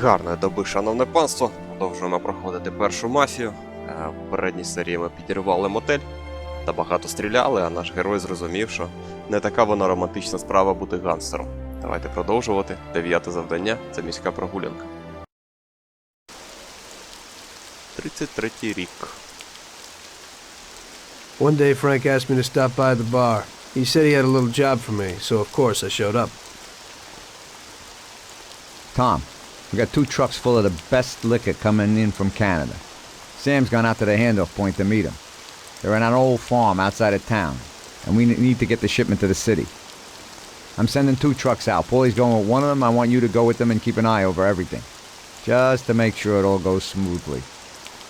Гарної доби, шановне панство. Продовжуємо проходити першу мафію. Е, В попередній серії ми підірвали мотель та багато стріляли, а наш герой зрозумів, що не така вона романтична справа бути гангстером. Давайте продовжувати. Дев'яте завдання це міська прогулянка. 33 рік. One day, Frank asked me to stop by the bar. He said he had a little job for me, so of course I showed up. Tom, we got two trucks full of the best liquor coming in from Canada. Sam's gone out to the handoff point to meet him. They're in an old farm outside of town, and we n- need to get the shipment to the city. I'm sending two trucks out. Paulie's going with one of them. I want you to go with them and keep an eye over everything. Just to make sure it all goes smoothly.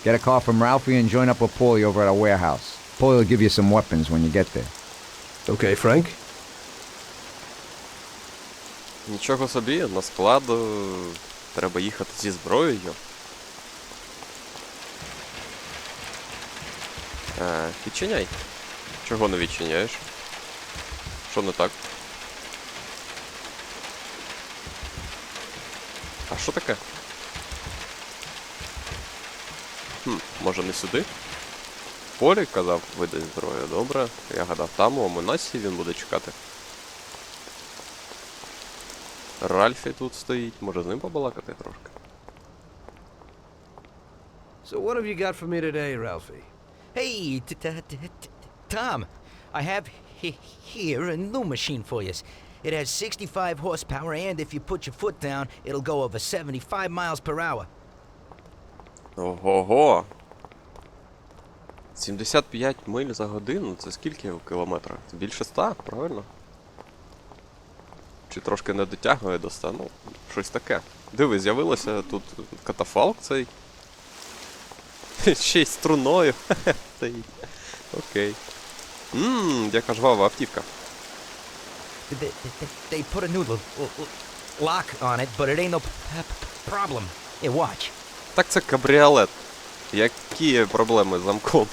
Get a car from Ralphie and join up with Paulie over at our warehouse. Paulie will give you some weapons when you get there. Okay, Frank? Нічого собі, на склад е, треба їхати зі зброєю. Е, відчиняй. Чого не відчиняєш? Що не так? А що таке? Хм, може не сюди? Полі казав, видай зброю, добре. Я гадав там, у Амонасі він буде чекати. Ральфі тут стоїть, може з ним побалакати трошки. So what have you got for me today, Ralphie? Hey, t- t- t- t- Tom, I have he- here a new machine for you. It has 65 horsepower, and if you put your foot down, it'll go over 75 miles per hour. Ого-го! 75 миль за годину? Це скільки в кілометрах? Це більше 100, правильно? Чи трошки не дотягує до 100? Ну, щось таке. Диви, з'явилося тут катафалк цей. Ще й струною. Окей. Ммм, яка жвава автівка. They, put a new lock on it, but it ain't no problem. Here, watch. Так це кабріолет. Які проблеми з замком?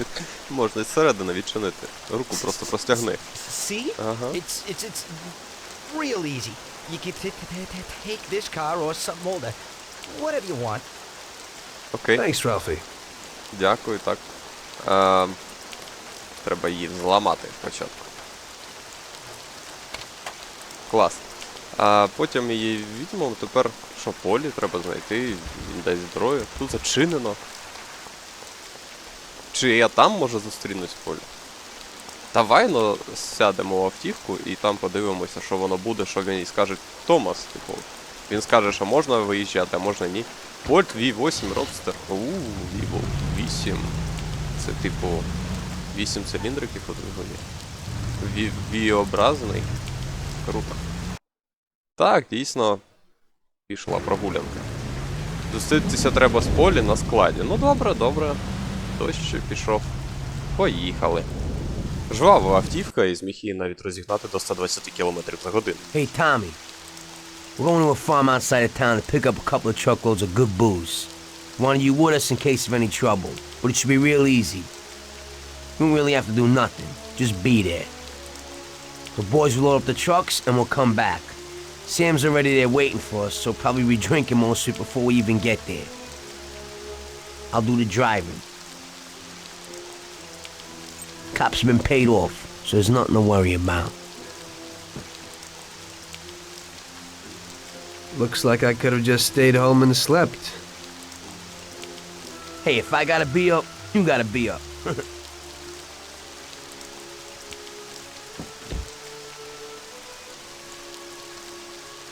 Можна зсередини відчинити. Руку просто простягни. See? Uh-huh. It's it's it's real easy. You can t- t- t- take this car or something older, whatever you want. Окей. Thanks, Ralphie. Дякую, так. Е, треба її зламати спочатку. Клас. А потім її візьмемо, тепер що полі треба знайти, він дасть зброю. Тут зачинено. Чи я там може зустрінусь з полі? Давай ну, сядемо в автівку і там подивимося, що воно буде, що він їй скаже Томас. Типу, він скаже, що можна виїжджати, а можна ні. Вольт V8 Roadster. Ууу, V8. Це типу 8 циліндриків у двигуні. V-образний. Круто. Так, дійсно. Пішла прогулянка. Зустрітися треба з полі на складі. Ну добре, добре. Дощ пішов. Поїхали. Жвава автівка і зміг її навіть розігнати до 120 км за годину. Hey, Tommy. We're going to a farm outside of town to pick up a couple of truckloads of good booze. Wanted you with us in case of any trouble, but it should be real easy. You don't really have to do nothing. Just be there. The boys will load up the trucks and we'll come back. Sam's already there waiting for us, so probably be drinking most of it before we even get there. I'll do the driving. Cops have been paid off, so there's nothing to worry about. Looks like I could have just stayed home and slept. Hey, if I gotta be up, you gotta be up.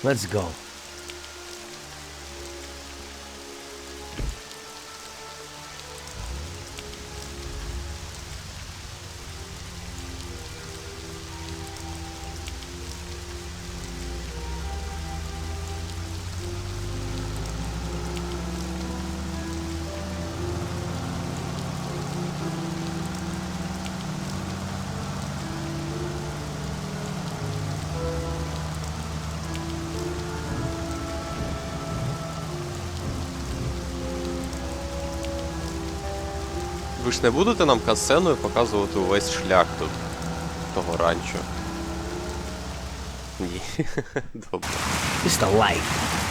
Let's go. Ж не будете нам касценою показувати увесь шлях тут, того ранчо. Ні. Добре. It's the life.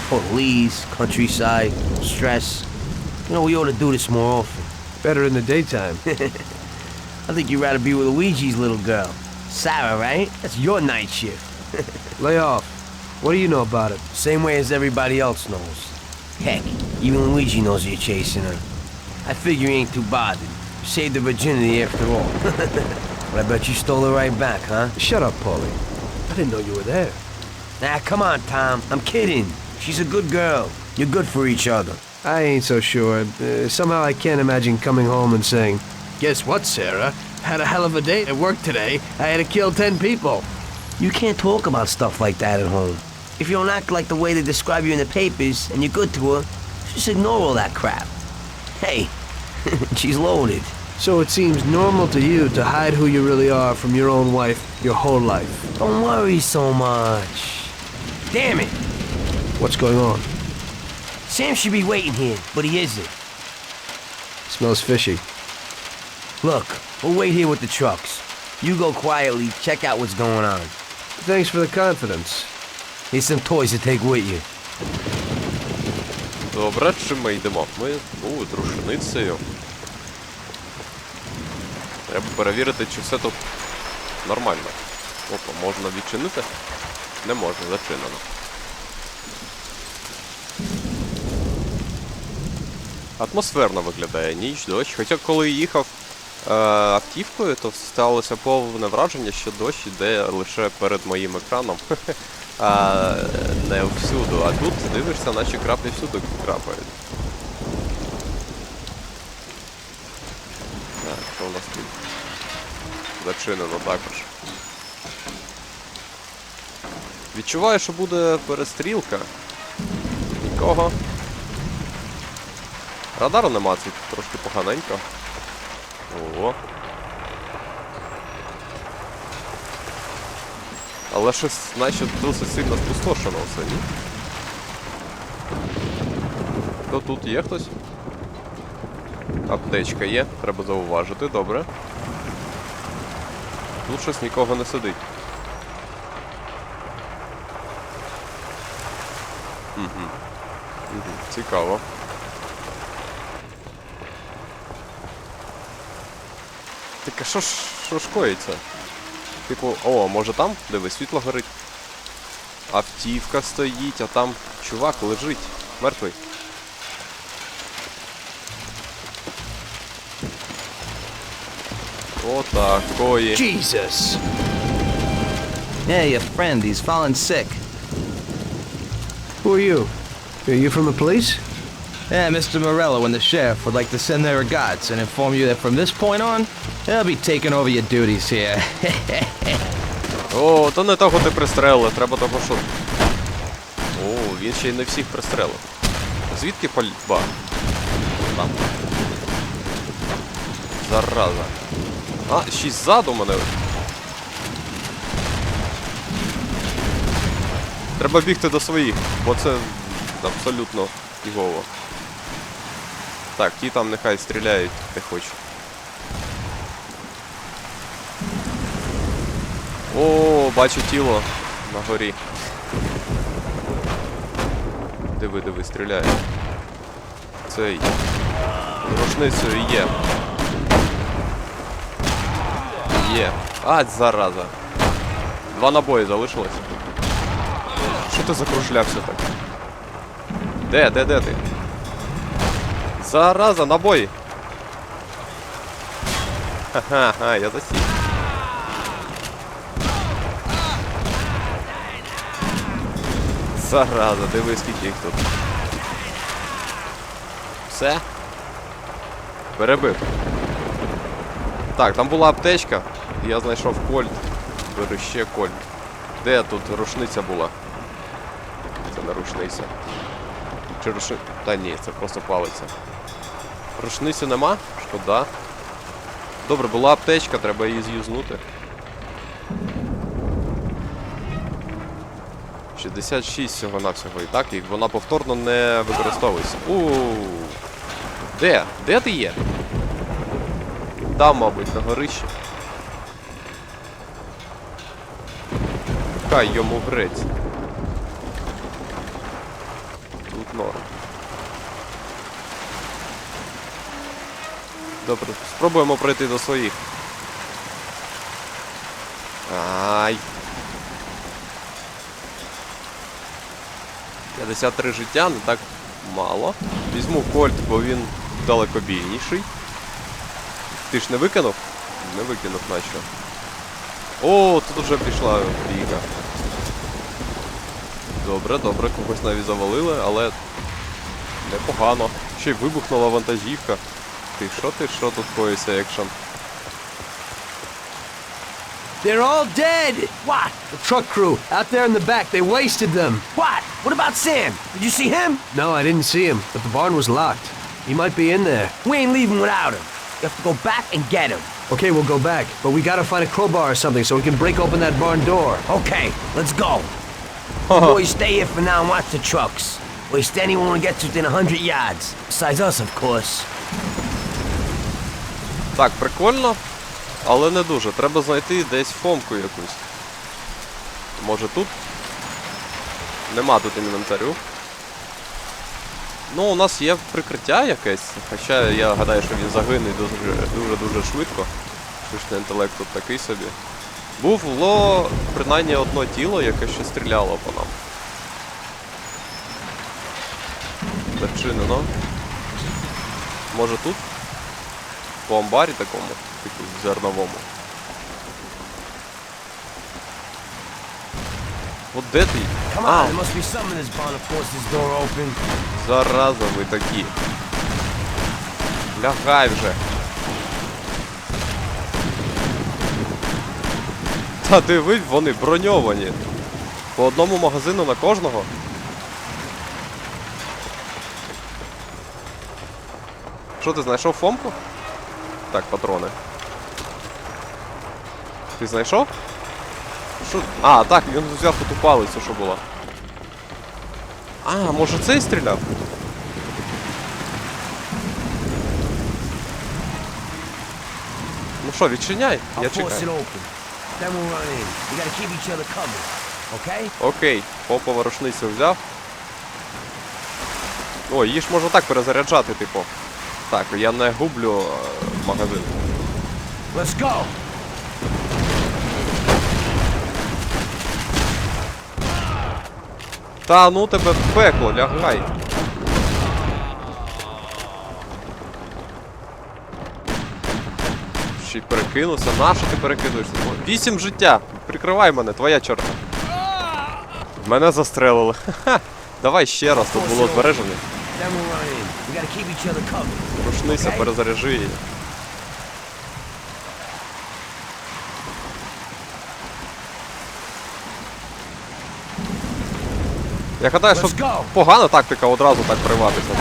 Police, countryside, stress. You know, we ought to do this more often. Better in the daytime. I think you'd rather be with Luigi's little girl. Sarah, right? That's your night shift. Lay off. What do you know about it? Same way as everybody else knows. Heck, even Luigi knows you're chasing her. I figure you ain't too bothered. Saved the virginity after all. but I bet you stole her right back, huh? Shut up, Paulie. I didn't know you were there. Nah, come on, Tom. I'm kidding. She's a good girl. You're good for each other. I ain't so sure. Uh, somehow I can't imagine coming home and saying, Guess what, Sarah? Had a hell of a day at work today. I had to kill ten people. You can't talk about stuff like that at home. If you don't act like the way they describe you in the papers and you're good to her, just ignore all that crap. Hey, she's loaded. So it seems normal to you to hide who you really are from your own wife your whole life. Don't worry so much. Damn it! What's going on? Sam should be waiting here, but he isn't. Smells fishy. Look, we'll wait here with the trucks. You go quietly, check out what's going on. Thanks for the confidence. Here's some toys to take with you. Добре, чим ми йдемо? Ми ну, дружиницею. Треба перевірити, чи все тут нормально. Опа, можна відчинити? Не можна, зачинено. Атмосферно виглядає ніч, дощ. Хоча коли їхав е, автівкою, то сталося повне враження, що дощ іде лише перед моїм екраном. а не всюду. А тут дивишся, наче краплі всюди крапають. Що у нас тут? Зачинено також. Відчуваю, що буде перестрілка. Нікого. Радару нема, це трошки поганенько. О. Але щось, наче, досить сильно спустошено все, ні? То тут є хтось? Аптечка є, треба зауважити, добре. Тут щось нікого не сидить. Угу. Угу. Цікаво. Так а що ж що ж коїться? Типу, о, може там? Диви, світло горить. Автівка стоїть, а там чувак лежить. Мертвий. Отакої. Jesus! Yeah, your friend, he's fallen sick. Who are you? Are you from the police? Yeah, Mr. Morello and the sheriff would like to send their regards and inform you that from this point on, they'll be taking over your duties here. О, то не того ти пристрелив, треба того, що. О, він ще й не всіх пристрелив. Звідки пальба? Там. Зараза. А, ще ззаду мене. Треба бігти до своїх, бо це абсолютно фігово. Так, ті там нехай стріляють, де хочуть. О, бачу тіло на горі. Диви, диви, стріляє. Цей. Рушницею є. Є. А, зараза. Два набої залишилось. Що ти закрушлявся так? Де, де, де ти? Зараза, набої! Ха-ха, я засів. Зараза, диви скільки їх тут. Все? Перебив. Так, там була аптечка. Я знайшов кольт. Беру ще кольт. Де тут рушниця була? Це не рушниця. Чи рушни... Та ні, це просто палиця. Рушниці нема? Шкода. Добре, була аптечка, треба її з'юзнути. 66 всього навсього і так, і вона повторно не використовується. У Де? Де ти є? Там, мабуть, на горищі. Хай йому грець. Тут норм. Добре, спробуємо пройти до своїх. Ай. 53 життя, не так мало. Візьму кольт, бо він далекобійніший. Ти ж не викинув? Не викинув наче. О, тут вже пішла бійка. Добре, добре, когось навіть завалили, але непогано. Ще й вибухнула вантажівка. Ти що, ти що тут коїться, екшен? They're all dead! What? The truck crew, out there in the back, they wasted them. What? What about Sam? Did you see him? No, I didn't see him, but the barn was locked. He might be in there. We ain't leaving without him. You have to go back and get him. Okay, we'll go back, but we gotta find a crowbar or something so we can break open that barn door. Okay, let's go. Boys stay here for now and watch the trucks. Waste anyone who gets within a hundred yards. Besides us, of course. Так, прикольно, але не дуже. Треба знайти десь фомку якусь. Може тут? Нема тут інвентарю. Ну, у нас є прикриття якесь, хоча я гадаю, що він загине дуже-дуже швидко. Штучний інтелект тут такий собі. Було принаймні одно тіло, яке ще стріляло по нам. Зачинено. Може тут? По амбарі такому, типу зерновому. От де ти? А, зараза ви такі. Лягай вже. Та диви, вони броньовані. По одному магазину на кожного. Що ти знайшов фомку? Так, патрони. Ти знайшов? Що? А, так, він взяв ту палицю, що була. А, може цей стріляв? Ну що, відчиняй, я чекаю. Окей, попову рушницю взяв. О, її ж можна так перезаряджати, типу. Так, я не гублю е, магазин. Let's go. Та ну тебе в пекло, лягай. Ще й перекинувся. Нащо ти перекидуєшся? Вісім життя. Прикривай мене, твоя чорта. Мене застрелили. Ха-ха. Давай ще раз, тут було збережене. Then we'll run in. We gotta keep each other covered. Рушниця, Окей. перезаряжи її. Я гадаю, що погана тактика одразу так приватися.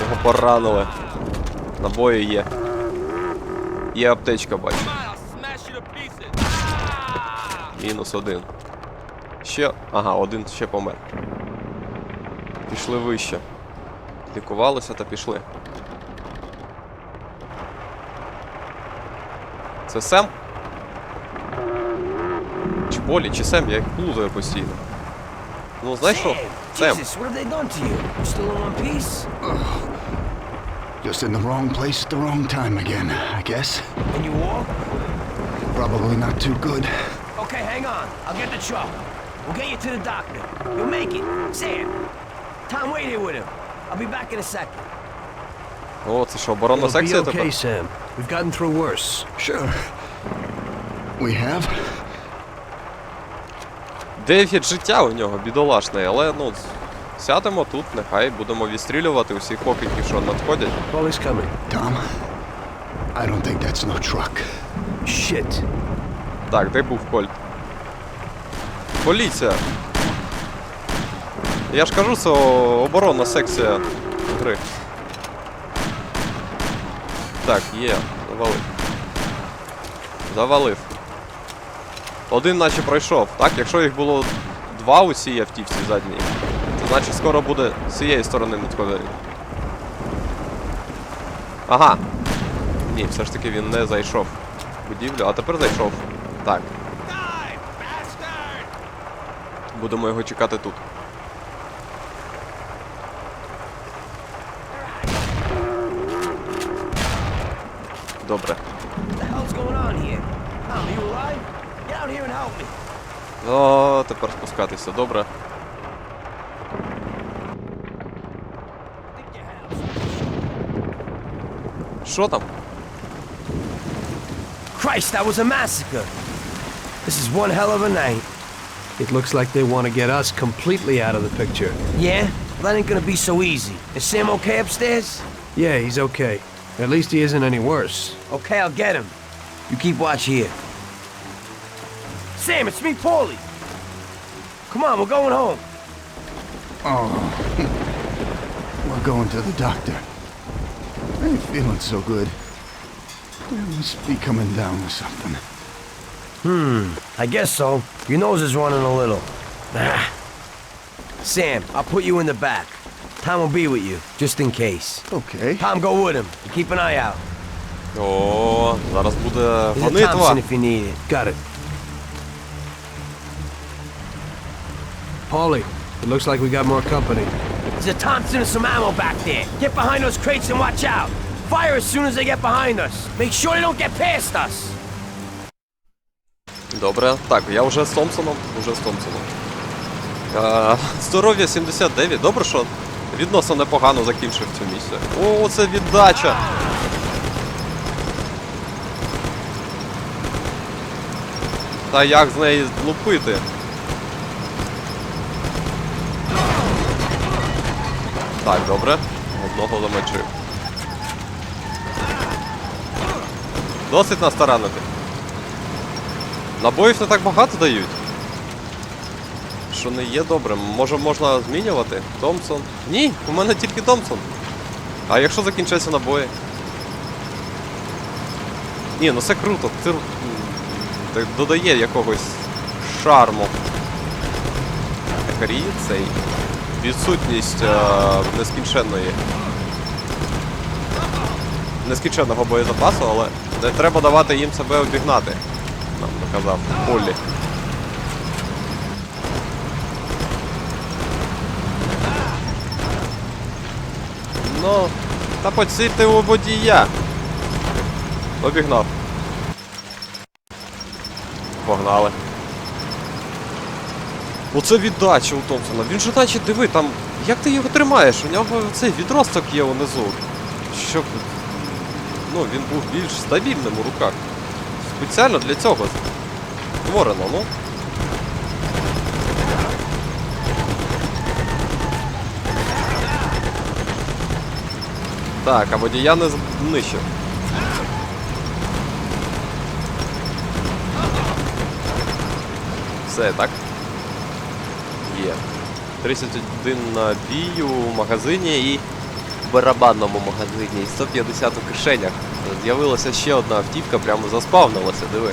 Його поранили. Набої є. Є аптечка, бачу. Мінус один. Ще. Ага, один ще помер. Пішли вище. Лікувалися та пішли. Це Сем? Чи Полі, чи Сем, я їх плутаю постійно. Ну, знаєш що? Sam, Сем. Jesus, what have they done to you? You still in one piece? Just in the wrong place at the wrong time again, I guess. And you walk? Probably not too good. Okay, hang on. I'll get the truck. We'll get you to the doctor. You'll make it. Sam, Tom, wait here with him. I'll be back in a second. О, це що, оборонна It'll be секція okay, тепер? Sam. We've gotten through worse. Sure. We have? Дев'ять життя у нього, бідолашний, але ну. Сядемо тут, нехай будемо відстрілювати усіх покидьків, що надходять. Polly's coming. Tom? I don't think that's no truck. Shit. Так, де був Кольт? Поліція! Я ж кажу, це оборонна секція гри. Так, є, завалив. Завалив. Один наче пройшов, так? Якщо їх було два у цій автівці задній, то значить скоро буде з цієї сторони надходити. Ага. Ні, все ж таки він не зайшов. будівлю, а тепер зайшов. Так. Будемо його чекати тут. Добре. out here and help me. О, тепер спускатися, добре. Що там? Christ, that was a massacre. This is one hell of a night. It looks like they want to get us completely out of the picture. Yeah? Well, that ain't gonna be so easy. Is Sam okay upstairs? Yeah, he's okay. At least he isn't any worse. Okay, I'll get him. You keep watch here. Sam, it's me, Paulie. Come on, we're going home. Oh, we're going to the doctor. I ain't feeling so good. We must be coming down with something. I guess so. Your nose is running a little. Ah. Sam, I'll put you in the back. Tom will be with you, just in case. Okay. Tom, go with him. You keep an eye out. О, зараз буде There's a гонитва. Thompson if you need it. Got it. Paulie, it looks like we got more company. There's a Thompson and some ammo back there. Get behind those crates and watch out. Fire as soon as they get behind us. Make sure they don't get past us. Добре. Так, я вже з Томпсоном. Уже з Томпсоном. Е, здоров'я 79. Добре, що відносно непогано закінчив цю місію. О, це віддача! Та як з неї лупити? Так, добре. Одного замочив. Досить нас таранити. Набоїв не так багато дають. Що не є добрим. Може можна змінювати? Томпсон? Ні, у мене тільки Томпсон. А якщо закінчаться набої? Ні, ну це круто. Це додає якогось шарму. Карі цей. Відсутність е, нескінченної. Нескінченного боєзапасу, але не треба давати їм себе обігнати нам наказав Полі. Ну, та поцільте у водія. Обігнав. Погнали. Оце віддача у Томпсона. Він же наче диви, там. Як ти його тримаєш? У нього цей відросток є унизу. Щоб. Ну, він був більш стабільним у руках. Спеціально для цього створено, ну. Так, а водія не знищив. Все, так? Є. 31 набій у магазині і в барабанному магазині. І 150 у кишенях. З'явилася ще одна автівка, прямо заспавнилася, диви.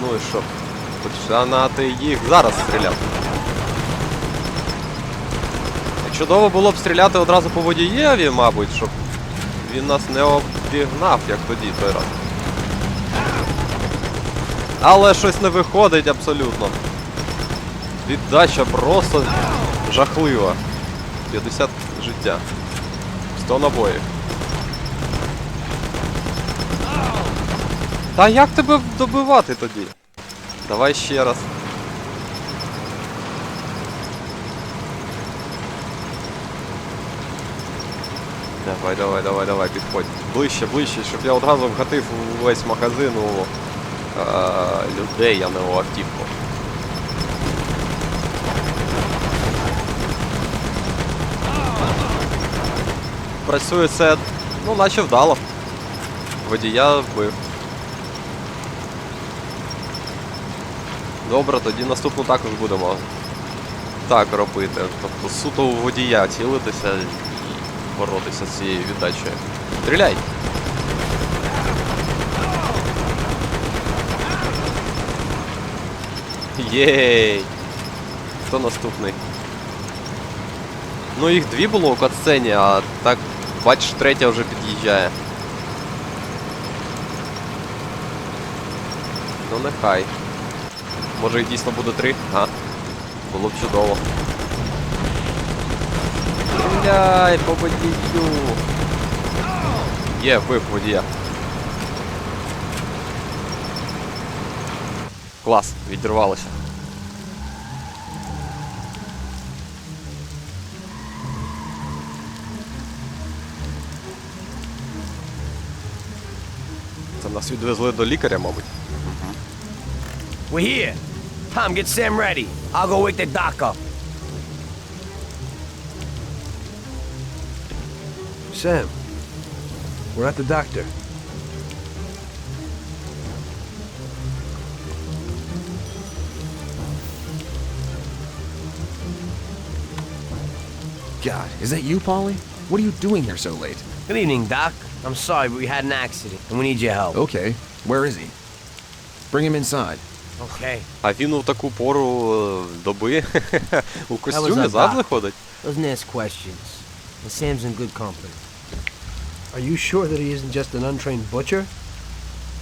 Ну і що? Починати їх зараз стріляти. Чудово було б стріляти одразу по водієві, мабуть, щоб він нас не обігнав, як тоді той раз. Але щось не виходить абсолютно. Віддача просто жахлива. 50 життя. 100 набоїв. Та як тебе добивати тоді? Давай ще раз. Давай, давай, давай, давай, підходь. Ближче, ближче, щоб я одразу вгатив увесь магазин у людей, а не у автівку. Працює це, ну, наче вдало. Водія вбив. Добре, тоді наступну також будемо так робити. Тобто суто у водія цілитися і боротися з цією віддачею. Стріляй! Єй! Хто наступний? Ну їх дві було у катсцені, а так бачиш, третя вже під'їжджає. Ну нехай. Може їх дійсно буде три? А? Було б чудово. Стріляй по водію! Є, вбив водія. Клас, відірвалося. Це нас відвезли до лікаря, мабуть. We're here. Tom, get Sam ready. I'll go wake the doc up. Sam, we're at the doctor. God, is that you, Polly? What are you doing here so late? Good evening, Doc. I'm sorry, but we had an accident, and we need your help. Okay, where is he? Bring him inside. Okay. А він у таку пору е, доби у костюмі that, завжди Doc? ходить. Doesn't ask questions. And Sam's in good company. Are you sure that he isn't just an untrained butcher?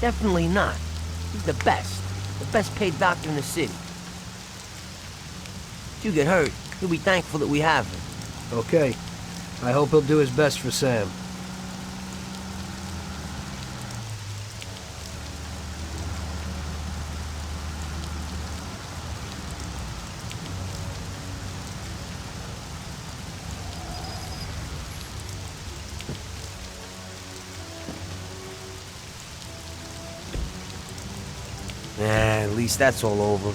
Definitely not. He's the best. The best paid doctor in the city. If you get hurt, you'll be thankful that we have him. Okay. I hope he'll do his best for Sam. Yeah, at least that's all over.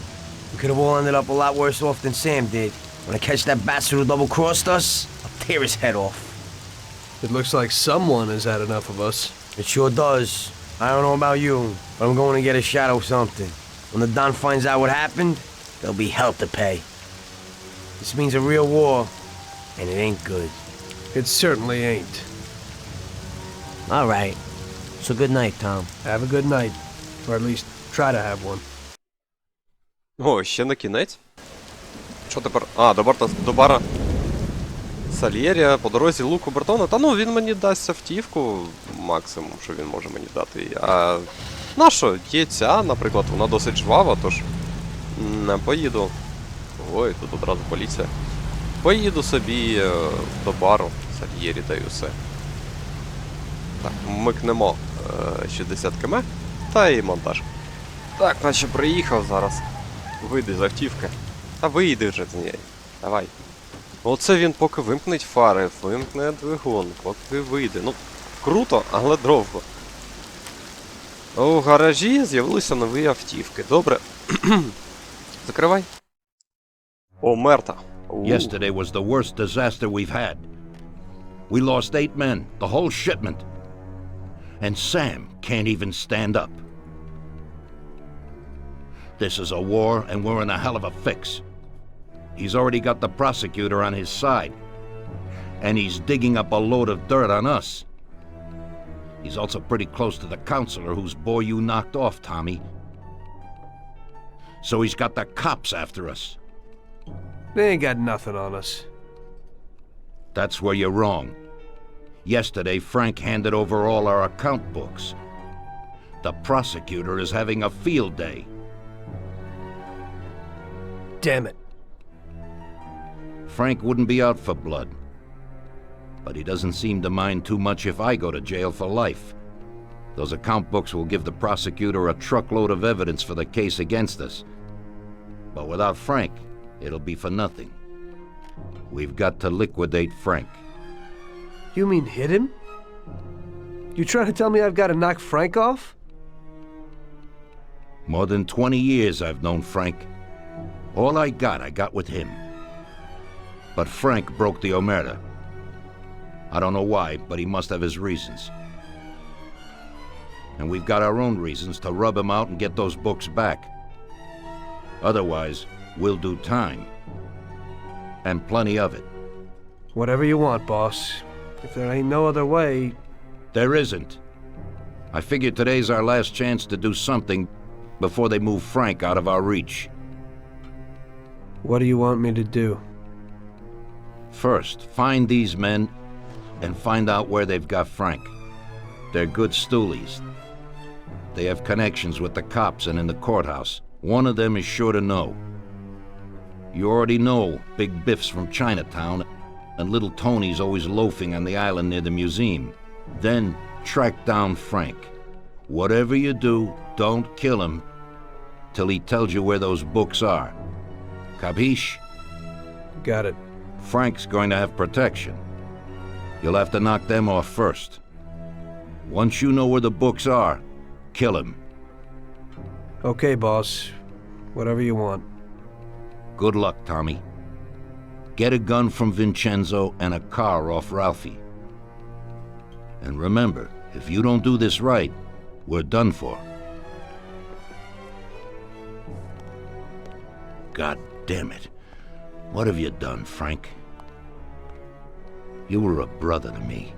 We could have all ended up a lot worse off than Sam did. When I catch that bastard who double-crossed us, I'll tear his head off. It looks like someone has had enough of us. It sure does. I don't know about you, but I'm going to get a shot of something. When the Don finds out what happened, there'll be hell to pay. This means a real war, and it ain't good. It certainly ain't. All right. So good night, Tom. Have a good night. Or at least try to have one. О, ще на кінець. Що тепер? А, до барта до бара Сальєрія по дорозі Луку Бертона. Та ну він мені дасть автівку максимум, що він може мені дати. А нащо? Є ця, наприклад, вона досить жвава, тож не поїду. Ой, тут одразу поліція. Поїду собі е, до бару Сальєрі та й усе. Так, вмикнемо е, 60 км та і монтаж. Так, наче приїхав зараз. Вийди з автівки. Та вийди вже з неї. Давай. Оце він поки вимкнеть фари, вимкне двигун, поки вийде. Ну, круто, але довго. У гаражі з'явилися нові автівки. Добре. Закривай. О, мерта. Yesterday was the worst disaster we've had. We lost eight men, the whole shipment. And Sam can't even stand up. This is a war, and we're in a hell of a fix. He's already got the prosecutor on his side. And he's digging up a load of dirt on us. He's also pretty close to the counselor whose boy you knocked off, Tommy. So he's got the cops after us. They ain't got nothing on us. That's where you're wrong. Yesterday, Frank handed over all our account books. The prosecutor is having a field day. Damn it. Frank wouldn't be out for blood. But he doesn't seem to mind too much if I go to jail for life. Those account books will give the prosecutor a truckload of evidence for the case against us. But without Frank, it'll be for nothing. We've got to liquidate Frank. You mean hit him? You trying to tell me I've got to knock Frank off? More than 20 years I've known Frank. All I got, I got with him. But Frank broke the Omerta. I don't know why, but he must have his reasons. And we've got our own reasons to rub him out and get those books back. Otherwise, we'll do time. And plenty of it. Whatever you want, boss. If there ain't no other way, There isn't. I figure today's our last chance to do something before they move Frank out of our reach. what do you want me to do? First, find these men and find out where they've got Frank. They're good stoolies. They have connections with the cops and in the courthouse. One of them is sure to know. You already know Big Biff's from Chinatown, and Little Tony's always loafing on the island near the museum. Then track down Frank. Whatever you do, don't kill him till he tells you where those books are. Capiche? Got it. Frank's going to have protection. You'll have to knock them off first. Once you know where the books are, kill him. Okay, boss. Whatever you want. Good luck, Tommy. Get a gun from Vincenzo and a car off Ralphie. And remember, if you don't do this right, we're done for. God damn it. What have you done, Frank? You were a brother to me.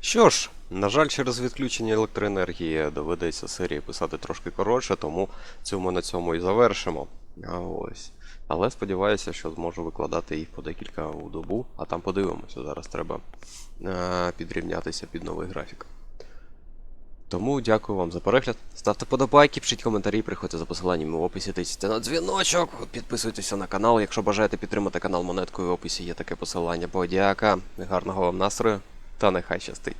Що ж, на жаль, через відключення електроенергії доведеться серії писати трошки коротше, тому цю ми на цьому і завершимо. А ось. Але сподіваюся, що зможу викладати їх по декілька у добу, а там подивимося. Зараз треба е- підрівнятися під новий графік. Тому дякую вам за перегляд. Ставте подобайки, пишіть коментарі, приходьте за посиланнями в описі, тицьте на дзвіночок, підписуйтеся на канал. Якщо бажаєте підтримати канал монеткою, в описі є таке посилання. Подяка, гарного вам настрою та нехай щастить.